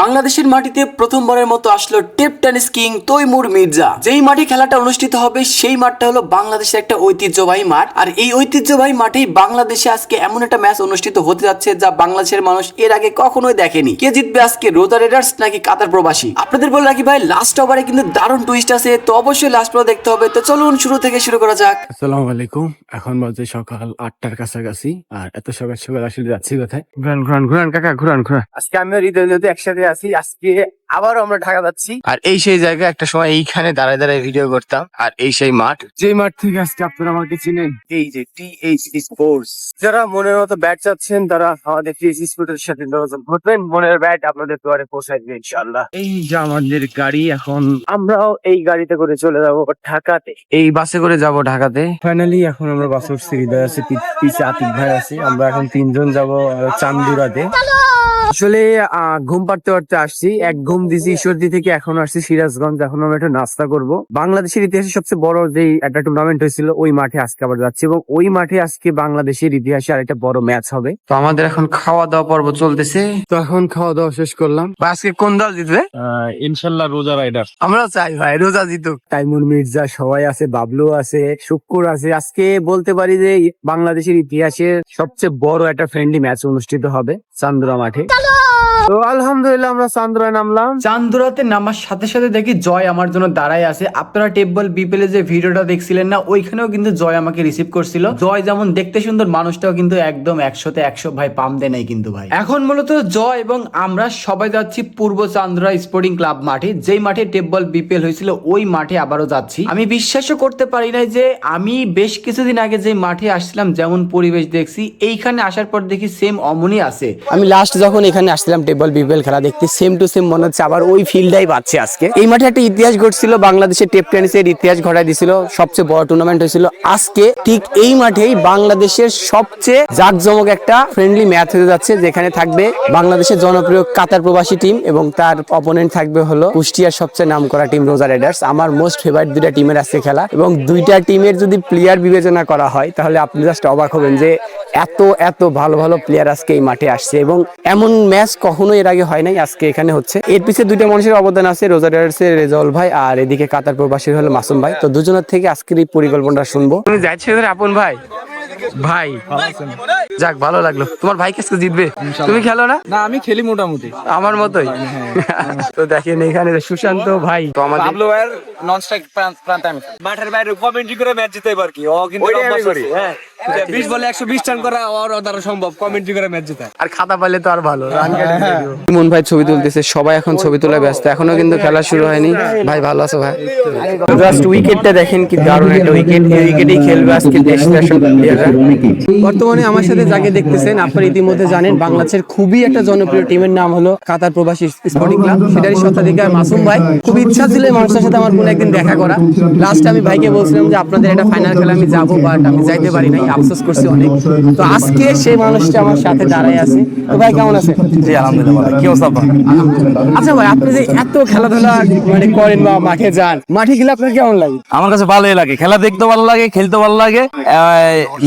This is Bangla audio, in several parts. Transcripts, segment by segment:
বাংলাদেশের মাটিতে প্রথমবারের মতো আসলো tape tennis king Taimur Mirza. যেই মাঠে খেলাটা অনুষ্ঠিত হবে সেই মাঠটা হলো বাংলাদেশের একটা ঐতিহ্যবাহী মাঠ। আর এই ঐতিহ্যবাহী মাঠেই বাংলাদেশে আজকে এমন একটা ম্যাচ অনুষ্ঠিত হতে যাচ্ছে যা বাংলাদেশের মানুষ এর আগে কখনোই দেখেনি। কে জিতবে আজকে রোজা রেডার্স নাকি কাতার প্রবাসী? আপনাদের বলে রাখি ভাই লাস্ট ওভারে কিন্তু দারুণ টুইস্ট আছে তো অবশ্যই লাস্ট ওভার দেখতে হবে। তো চলুন শুরু থেকে শুরু করা যাক। আসসালামু আলাইকুম এখন বাজে সকাল আটটার কাছাকাছি আর এত সকাল সকাল আসলে যাচ্ছি কোথায়? ঘুরান ঘুরান ঘুরান কাকা ঘুরান ঘুরান। আজকে আমি ঈদের একসাথে আছি আজকে আবারও আমরা ঢাকা যাচ্ছি। আর এই সেই জায়গা একটা সময় এইখানে দাঁড়ায় দাঁড়ায় ভিডিও করতাম। আর এই সেই মাঠ। যে মাঠ থেকে আজকে আপনারা আমাকে চিনেন। এই যে টি এইচ স্পোর্টস যারা মনের মতো ব্যাট চাচ্ছেন তারা আমাদের টি এইচ স্পোর্টস সাথে যোগাযোগ করবেন। মনের ব্যাট আপনাদের দুয়ারে পৌঁছায় দিবে ইনশাল্লাহ এই যে আমাদের গাড়ি এখন আমরাও এই গাড়িতে করে চলে যাব ঢাকাতে। এই বাসে করে যাব ঢাকাতে? ফাইনালি এখন আমরা বাসে উঠছি হৃদয় আছে পিছে আতিক ভাই আছে। আমরা এখন তিনজন যাব চান্দুরাতে। আসলে আহ, ঘুম পাড়তে পারতে আসছি। এক ঘুম দিছি ঈশ্বরদী থেকে এখন আসছি সিরাজগঞ্জ। এখন আমরা একটা নাস্তা করব। বাংলাদেশের ইতিহাসে সবচেয়ে বড় যে একটা টুর্নামেন্ট হয়েছিল ওই মাঠে আজকে আবার যাচ্ছি এবং ওই মাঠে আজকে বাংলাদেশের ইতিহাসে আরেকটা বড় ম্যাচ হবে। তো আমাদের এখন খাওয়া দাওয়া পর্ব চলতেছে। তো এখন খাওয়া দাওয়া শেষ করলাম। আজকে কোন দল জিতবে? ইনশাল্লাহ রোজা রাইডার। আমরা চাই ভাই রোজা জিতুক। তাইমুর মির্জা সবাই আছে বাবলু আছে শুক্কুর আছে। আজকে বলতে পারি যে বাংলাদেশের ইতিহাসে সবচেয়ে বড় একটা ফ্রেন্ডলি ম্যাচ অনুষ্ঠিত হবে চান্দ্রা মাঠে। তো আলহামদুলিল্লাহ আমরা চান্দুরা নামলাম। চান্দুরাতে নামার সাথে সাথে দেখি জয় আমার জন্য দাঁড়ায় আছে। আপনারা টেবল বিপেলে যে ভিডিওটা দেখছিলেন না ওইখানেও কিন্তু জয় আমাকে রিসিভ করছিল। জয় যেমন দেখতে সুন্দর মানুষটাও কিন্তু একদম একশোতে একশো ভাই পাম দেয় নাই কিন্তু ভাই। এখন মূলত জয় এবং আমরা সবাই যাচ্ছি পূর্ব চান্দুরা স্পোর্টিং ক্লাব মাঠে। যেই মাঠে টেবল বিপিএল হয়েছিল ওই মাঠে আবারও যাচ্ছি। আমি বিশ্বাসও করতে পারি না যে আমি বেশ কিছুদিন আগে যে মাঠে আসছিলাম যেমন পরিবেশ দেখছি এইখানে আসার পর দেখি সেম অমনই আছে। আমি লাস্ট যখন এখানে আসছিলাম টেবল বিপিএল খেলা দেখতে সেম টু সেম মনে হচ্ছে, আবার ওই ফিল্ডটাই পাচ্ছে আজকে। এই মাঠে একটা ইতিহাস ঘটছিল, বাংলাদেশের টেপ টেনিসের ইতিহাস ঘটাই দিছিল, সবচেয়ে বড় টুর্নামেন্ট হয়েছিল। আজকে ঠিক এই মাঠেই বাংলাদেশের সবচেয়ে জাকজমক একটা ফ্রেন্ডলি ম্যাচ হতে যাচ্ছে, যেখানে থাকবে বাংলাদেশের জনপ্রিয় কাতার প্রবাসী টিম এবং তার অপোনেন্ট থাকবে হলো কুষ্টিয়ার সবচেয়ে নামকরা টিম রোজা রাইডার্স আমার মোস্ট ফেভারিট দুইটা টিমের আজকে খেলা এবং দুইটা টিমের যদি প্লেয়ার বিবেচনা করা হয়, তাহলে আপনি জাস্ট অবাক হবেন যে এত এত ভালো ভালো প্লেয়ার আজকে এই মাঠে আসছে এবং এমন ম্যাচ কখনো এর আগে হয় নাই, আজকে এখানে হচ্ছে। এর পিছিয়ে দুইটা মানুষের অবদান আছে রোজা রাইডার্সের রেজল ভাই আর এদিকে কাতার প্রবাসীর হলো মাসুম ভাই। তো দুজনের থেকে আজকের এই পরিকল্পনাটা শুনব। আপন ভাই? ভাই যাক ভালো লাগল। তোমার ভাই কাছে জিতবে? তুমি খেলো না? না আমি খেলি মোটামুটি। আমার মতোই। তো দেখেন এখানে সুশান্ত ভাই তো আমাদের পাবলো ভাইয়ের নন স্ট্রাইক প্রান্তে আমি মাঠের বাইরে কমেন্ট্রি করে ম্যাচ জিতে পার কি? ও কিন্তু অভ্যাস করি। হ্যাঁ। বিশ বলে একশো বিশ রান করা ওর দ্বারা সম্ভব কমেন্ট্রি করে ম্যাচ জিতা আর খাতা পাইলে তো আর ভালো ইমন ভাই ছবি তুলতেছে সবাই এখন ছবি তোলা ব্যস্ত এখনও কিন্তু খেলা শুরু হয়নি। ভাই ভালো আছো ভাই? জাস্ট উইকেটটা দেখেন কি দারুণ একটা উইকেট এই উইকেটেই খেলবে আজকে দেশটা বর্তমানে আমার সাথে যাকে দেখতেছেন আপনারা ইতিমধ্যে জানেন বাংলাদেশের খুবই একটা জনপ্রিয় টিমের নাম হলো কাতার প্রবাসী স্পোর্টিং ক্লাব। সেটারই স্বত্বাধিকার মাসুম ভাই। খুব ইচ্ছা ছিল এই মানুষটার সাথে আমার কোনো একদিন দেখা করা লাস্ট আমি ভাইকে বলছিলাম যে আপনাদের একটা ফাইনাল খেলা আমি যাব বাট আমি যাইতে পারি নাই। আফসোস করছি অনেক। তো আজকে সেই মানুষটা আমার সাথে দাঁড়ায় আছে। তো ভাই কেমন আছে? জি আলহামদুলিল্লাহ কি অবস্থা আচ্ছা ভাই আপনি যে এত খেলাধুলা মানে করেন বা মাঠে যান মাঠে গেলে আপনার কেমন লাগে? আমার কাছে ভালোই লাগে। খেলা দেখতে ভালো লাগে খেলতে ভালো লাগে।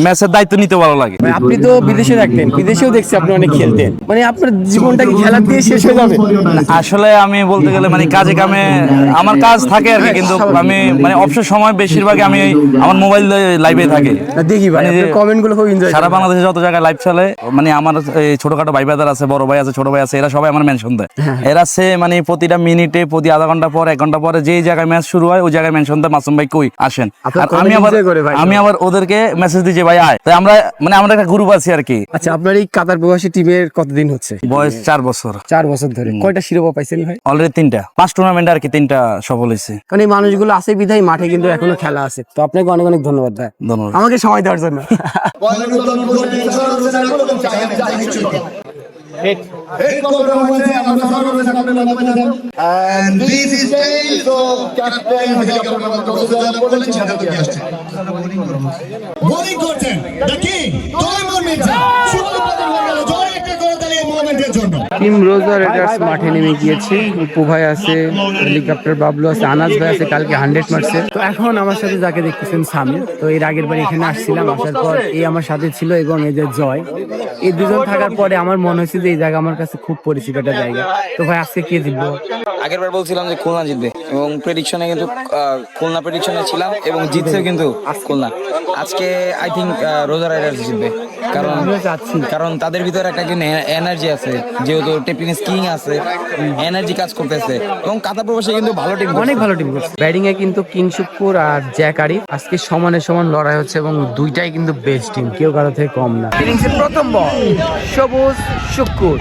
ম্যাচের দায়িত্ব নিতে ভালো লাগে। আপনি তো বিদেশে থাকতেন বিদেশেও দেখছি আপনি অনেক খেলতেন। মানে আপনার জীবনটা কি খেলা দিয়ে শেষ হয়ে যাবে? আসলে আমি বলতে গেলে মানে কাজে কামে আমার কাজ থাকে আর কি কিন্তু আমি মানে অবসর সময় বেশিরভাগ আমি আমার মোবাইল লাইভে থাকে। দেখি মানে কমেন্টগুলো খুব এনজয় সারা বাংলাদেশে যত জায়গায় লাইভ চলে মানে আমার ছোটখাটো ভাই ব্রাদার আছে বড় ভাই আছে ছোট ভাই আছে এরা সবাই আমার মেনশন দেয়। হ্যাঁ, এরা সে মানে প্রতিটা মিনিটে প্রতি আধা ঘণ্টা পর এক ঘণ্টা পরে যেই জায়গায় ম্যাচ শুরু হয় ওই জায়গায় মেনশন দেয় মাসুম ভাই কই আসেন। আর আমি আবার। আমি আবার ওদেরকে মেসেজ দিচ্ছি ভাই আয়। তাই আমরা মানে আমরা একটা গ্রুপ আছি আর কি। আচ্ছা আপনার এই কাতার প্রবাসী টিমের কতদিন হচ্ছে? বয়স চার বছর। চার বছর ধরে। কয়টা শিরোপা পাইছেন ভাই? অলরেডি তিনটা। পাঁচ টুর্নামেন্ট আর কি তিনটা সফল হয়েছে। কারণ এই মানুষগুলো আছে বিধায় মাঠে কিন্তু এখনও খেলা আছে। তো আপনাকে অনেক অনেক ধন্যবাদ ভাই। ধন্যবাদ। আমাকে সময় দেওয়ার জন্য। And this is Dave, so captain, bowling করছেন নাকি তৈমুর মির্জা সুপার হয়ে গেল জয় একটা করে তাহলে এই মোমেন্টে টিম রোজার রেডার্স মাঠে নেমে গিয়েছে। উপু ভাই আছে হেলিকপ্টার বাবলু আছে আনাজ ভাই আছে কালকে হান্ড্রেড মারছে। তো এখন আমার সাথে যাকে দেখতেছেন সামির তো এর আগের বার এখানে আসছিলাম আসার পর এই আমার সাথে ছিল এবং এই যে জয় এই দুজন থাকার পরে আমার মনে হয়েছে যে এই জায়গা আমার কাছে খুব পরিচিত একটা জায়গা। তো ভাই আজকে কে জিতবো আগের বার বলছিলাম যে খুলনা জিতবে এবং প্রেডিকশনে কিন্তু আহ, খুলনা প্রেডিকশনে ছিলাম এবং জিতছেও কিন্তু খুলনা। আজকে আই থিঙ্ক রোজা রাইডার্স জিতবে। কারণ কারণ তাদের ভিতরে একটা কিন্তু এনার্জি আছে যেহেতু টেপিং স্কিং আছে এনার্জি কাজ করতেছে। এবং কাতার প্রবাসে কিন্তু ভালো টিম অনেক ভালো টিম করছে। ব্যাটিং এ কিন্তু কিংসুকপুর আর জ্যাক আরিফ আজকে সমানে সমান লড়াই হচ্ছে এবং দুইটাই কিন্তু বেস্ট টিম কেউ কারও থেকে কম না। ইনিংসের প্রথম বল সবুজ শুক্কুর।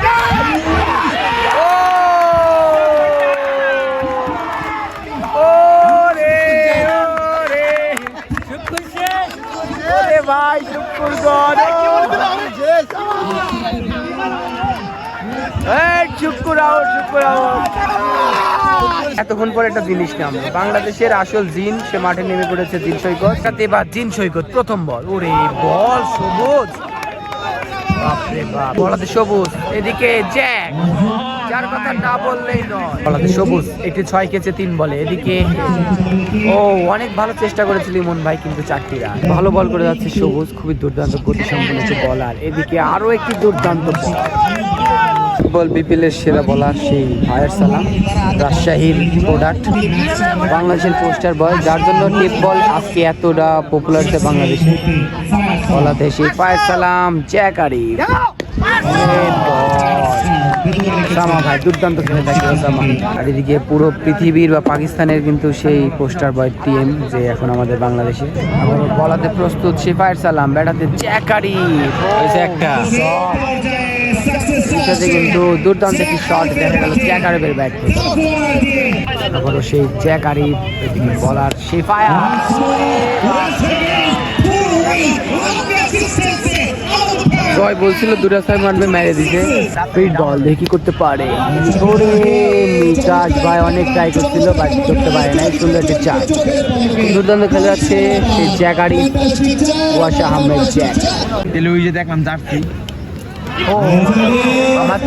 ভাই এতক্ষণ পরে একটা জিনিস নাম বাংলাদেশের আসল জিন সে মাঠে নেমে পড়েছে জিন সৈকত। সাথে এবার জিন সৈকত প্রথম বল। ওরে বল সবুজ। বাপরে বাপ। বলাতে সবুজ। এদিকে জ্যাক। যার কথা না বললেই নয়। সবুজ একটি ছয় কেছে তিন বলে। এদিকে ও অনেক ভালো চেষ্টা করেছিল ইমন ভাই কিন্তু চারটি রান ভালো বল করে যাচ্ছে সবুজ খুবই দুর্দান্ত গতি সম্পন্ন বলার এদিকে আরও একটি দুর্দান্ত ফুটবল বিপিএলের সেরা বলার সেই ফায়ার সালাম রাজশাহীর প্রোডাক্ট বাংলাদেশের পোস্টার বয় যার জন্য টিপ বল আজকে এতটা পপুলার হচ্ছে বাংলাদেশে। বলাতে সেই ফায়ার সালাম জ্যাকারি সামা ভাই দুর্দান্ত খেলে থাকে ওসামা। আর এদিকে পুরো পৃথিবীর বা পাকিস্তানের কিন্তু সেই পোস্টার বয় টিম যে এখন আমাদের বাংলাদেশে। আবার বলাতে প্রস্তুত সে সালাম ব্যাটাতে জ্যাকারি। একটা। কিন্তু দুর্দান্ত একটি শট দেখা গেল জ্যাক আরিফের ব্যাট আবারও সেই জ্যাক আরিফ বলার ফায়ার জয় বলছিল দুটা ছয় মারবে মেরে দিছে। স্পিড বল দেখি করতে পারে? মিকাশ ভাই অনেক ট্রাই করছিল বাট করতে পারে নাই। সুন্দর একটা চার দুর্দান্ত খেলে যাচ্ছে সেই জ্যাক আরিফ ওয়াশা আহমেদ জ্যাক টেলিভিশনে দেখলাম জার্সি। ও আমার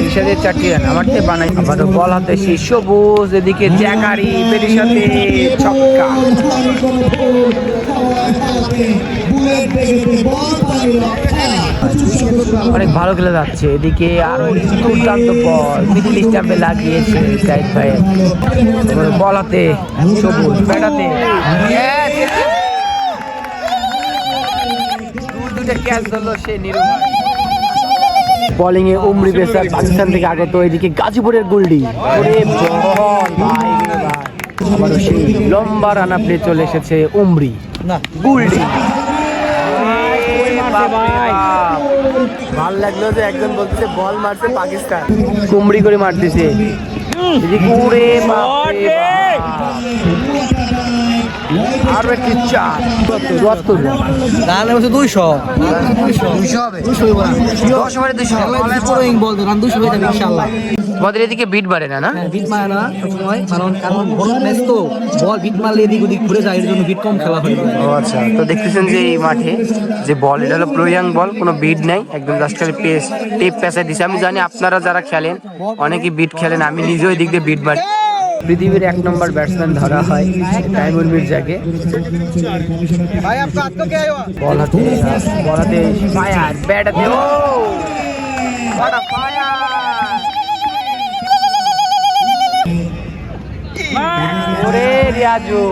রিশাদের চারটি রান আমার থেকে বানাই আবার বল হাতে সেই সবুজ এদিকে জ্যাকারি পেরির সাথে ছক্কা। অনেক ভালো খেলে যাচ্ছে। এদিকে আরও দুর্দান্ত বল মিডিল স্টাম্পে লাগিয়েছে জাহিদ ভাই। বল হাতে সবুজ ব্যাটাতে বোলিং এ উমরি পেসার পাকিস্তান থেকে আগত এদিকে গাজীপুরের গুলডি। আবারও সেই লম্বা রানা প্লে চলে এসেছে উমরি। না। গুলডি ভালো লাগল যে একজন বলতেছে বল মারছে পাকিস্তান। কুমড়ি করে মারতেছে। বাপ। আরও একটি চার। চুয়াত্তর। রান হচ্ছে দুইশো। দশ ওভারে দুশো বল রান দুইশো হয়ে যাবে ইনশাল্লাহ তোমাদের এদিকে বিট বাড়ে না না? বিট মারে না সবসময় কারণ কারণ বড় ম্যাচ তো বল বিট মারলে এদিক ওদিক ঘুরে যায় এর জন্য বিট কম খেলা হয় ও আচ্ছা তো দেখতেছেন যে এই মাঠে যে বল এটা হলো প্রোয়াং বল কোনো বিট নাই একদম জাস্ট খালি পেস টেপ পেঁচা দিছে। আমি জানি আপনারা যারা খেলেন অনেকেই বিট খেলেন আমি নিজেও এই দিক দিয়ে বিট মারি। পৃথিবীর এক নম্বর ব্যাটসম্যান ধরা হয় মির্জাকে। বল হাতে বল হাতে ফায়ার ব্যাট হাতে ও! What রিয়াজু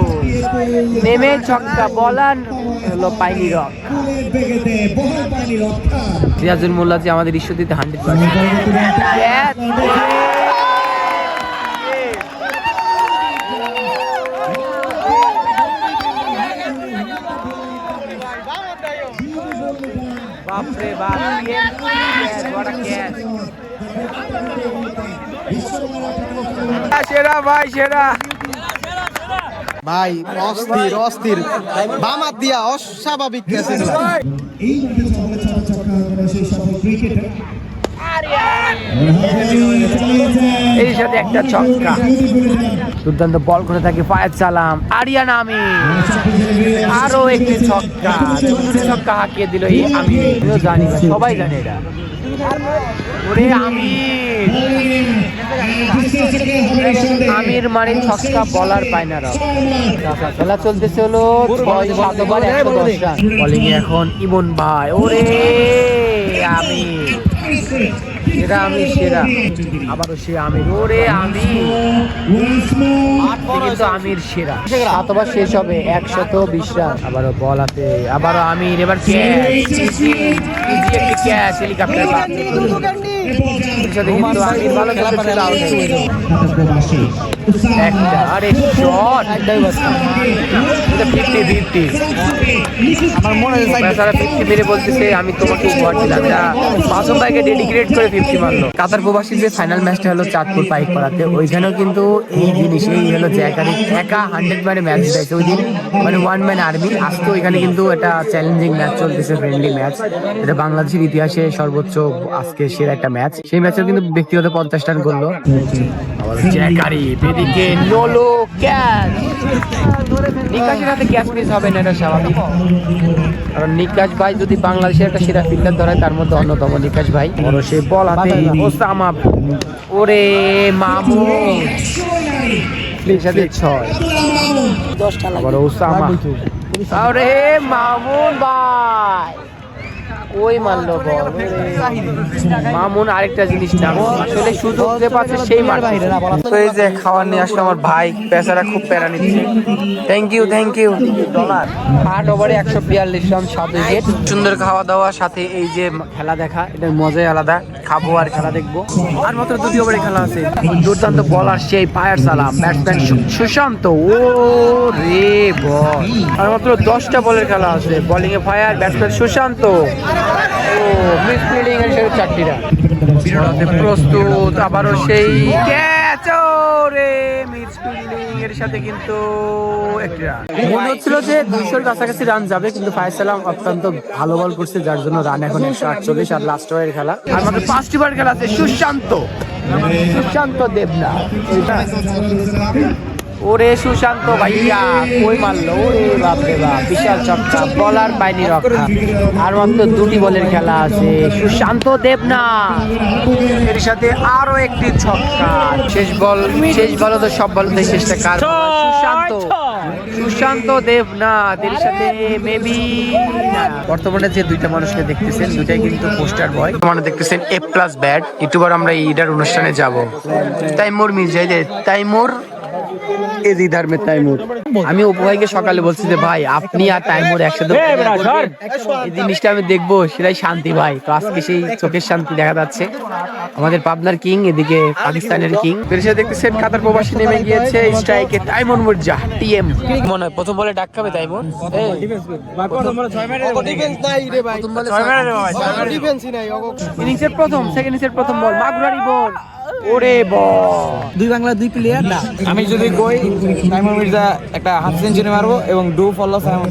নেমে ছক্কা বলান হলো পাইনি রক। রিয়াজুল মোল্লা যে আমাদের ঈশ্বরদীতে হান্ড্রেড বাপরে বাপ what a catch. সেরা ভাই সেরা। ভাই অস্থির অস্থির। বামাত দিয়া অস্বাভাবিক ক্যাচ এই সাথে একটা ছক্কা। দুর্দান্ত বল করে থাকে ফায়ার চালাম আরিয়ান আমি আরও একটি ছক্কা ছক্কা হাঁকিয়ে দিল এই আমি আমিও জানি না, সবাই জানে এটা। আমির। মানে ছক্কা বলার পায় না রাও। খেলা চলতেছে হলো ছয় বলিং এখন ইমন ভাই, ওরে! সেরা আমি সেরা। আবারও সে আমির। ওরে আমি কিন্তু আমির সেরা। সাত শেষ হবে একশত বিশ রান। আবারও বল হাতে আবারও আমির। এবার ক্যাচ। হেলিকপ্টার কিন্তু আমির ভালো একটা আরে শট এটা ফিফটি ফিফটি। আমার মনে হয় তারা ফিফটি মেরে বলতেছে আমি তোমাকে উপহার দিলাম। মাসুম ভাইকে ডেডিকেট করে ফিফটি মারলো। কাতার প্রবাসীর যে ফাইনাল ম্যাচটা হলো চাঁদপুর পাইক পাড়াতে ওইখানেও কিন্তু এই জিনিস এই হলো জ্যাকারি একা হান্ড্রেড মানে ম্যাচ দিয়েছে ওই দিন মানে ওয়ান ম্যান আর্মি আজকে ওইখানে কিন্তু একটা চ্যালেঞ্জিং ম্যাচ চলতেছে ফ্রেন্ডলি ম্যাচ এটা বাংলাদেশের ইতিহাসে সর্বোচ্চ আজকে সেরা একটা ম্যাচ সেই ম্যাচেও কিন্তু ব্যক্তিগত পঞ্চাশ রান করল। জ্যাকারি এদিকে নোলো ক্যাচ হাতে ক্যাচ মিস হবে না এটা স্বাভাবিক। কারণ নিকাশ ভাই যদি বাংলাদেশের একটা সেরা ফিল্ডার ধরায় তার মধ্যে অন্যতম নিকাশ ভাই। বড় সে বল হাতে ওসামা ওরে মামু। সাথে ছয়। বড় ওসামা। আরে মামুন ভাই। ওই বল মামুন আরেকটা জিনিস না আসলে সুযোগ যে পাচ্ছে সেই তো এই যে খাবার নিয়ে আসলো আমার ভাই পেশারা খুব প্যারা নিচ্ছে। Thank you thank you dollar. আট ওভারে একশো বিয়াল্লিশ রান সাত উইকেট। সুন্দর খাওয়া দাওয়া সাথে এই যে খেলা দেখা এটার মজাই আলাদা। খাব আর খেলা দেখব। আর মাত্র দুটি ওভারে খেলা আছে। দুর্দান্ত বলার সেই ফায়ার সালাম। ব্যাটসম্যান সুশান্ত। ও রে। বল। আর মাত্র দশটা বলের খেলা আছে। বোলিং এ ফায়ার ব্যাটসম্যান সুশান্ত। ও মিস ফিল্ডিং এর সাথে চারটি রান বিরোধে প্রস্তুত আবারও সেই ক্যাচ রে মিস ফিল্ডিং এর সাথে কিন্তু মনে হচ্ছিল যে দুইশোর কাছাকাছি রান যাবে কিন্তু ফায়ার সালাম অত্যন্ত ভালো বল করছে যার জন্য রান এখন একশো আটচল্লিশ আর লাস্ট ওভারের খেলা। আর মাত্র পাঁচটি বার খেলা আছে সুশান্ত। সুশান্ত দেবনা ওরে সুশান্ত ভাইয়া কই মারলো? ওরে বাপ রে বাপ বিশাল চক্কা বলার বাইনি রক্ষা। আর মাত্র দুটি বলের খেলা আছে সুশান্ত দেবনা এর সাথে আরও একটি ছক্কা। শেষ বল শেষ বল তো সব বলতে শেষটা কার সুশান্ত। সুশান্ত দেবনাথ এর সাথে মেবি বর্তমানে যে দুইটা মানুষকে দেখতেছেন দুইটাই কিন্তু পোস্টার বয় বর্তমানে দেখতেছেন এ প্লাস ব্যাট ইউটিউবার আমরা ঈদের অনুষ্ঠানে যাব। তাইমুর মির্জা এই তাইমুর এজি ধর্মের তাইমুর। আমি উপভাইকে সকালে বলছি যে ভাই আপনি আর তাইমুর একসাথে এই জিনিসটা আমি দেখব সেটাই শান্তি ভাই। তো আজকে সেই চোখের শান্তি দেখা যাচ্ছে। আমাদের পাবনার কিং এদিকে পাকিস্তানের কিং। পেরেছে দেখতেছেন কাতার প্রবাসী নেমে গিয়েছে স্ট্রাইকে তাইমুর মুরজা টিএম। মনে হয় প্রথম বলে ডাক খাবে তাইমুর। এই, ডিফেন্স নাই রে ভাই। প্রথম বলে ছয় মারে রে বাবা, ছয় মারে। ডিফেন্সই নাই অগো। ইনিংসের প্রথম সেকেন্ড ইনিংসের প্রথম বল। মাগুরারি বল। ওরে দুই বাংলা দুই প্লেয়ার না। আমি যদি কই সাইমন মির্জা একটা হাফ সেঞ্চুরি মারবো এবং ডু ফলো সাইমন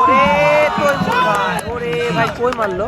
ওরে তোর ওরে ভাই কই মারলো?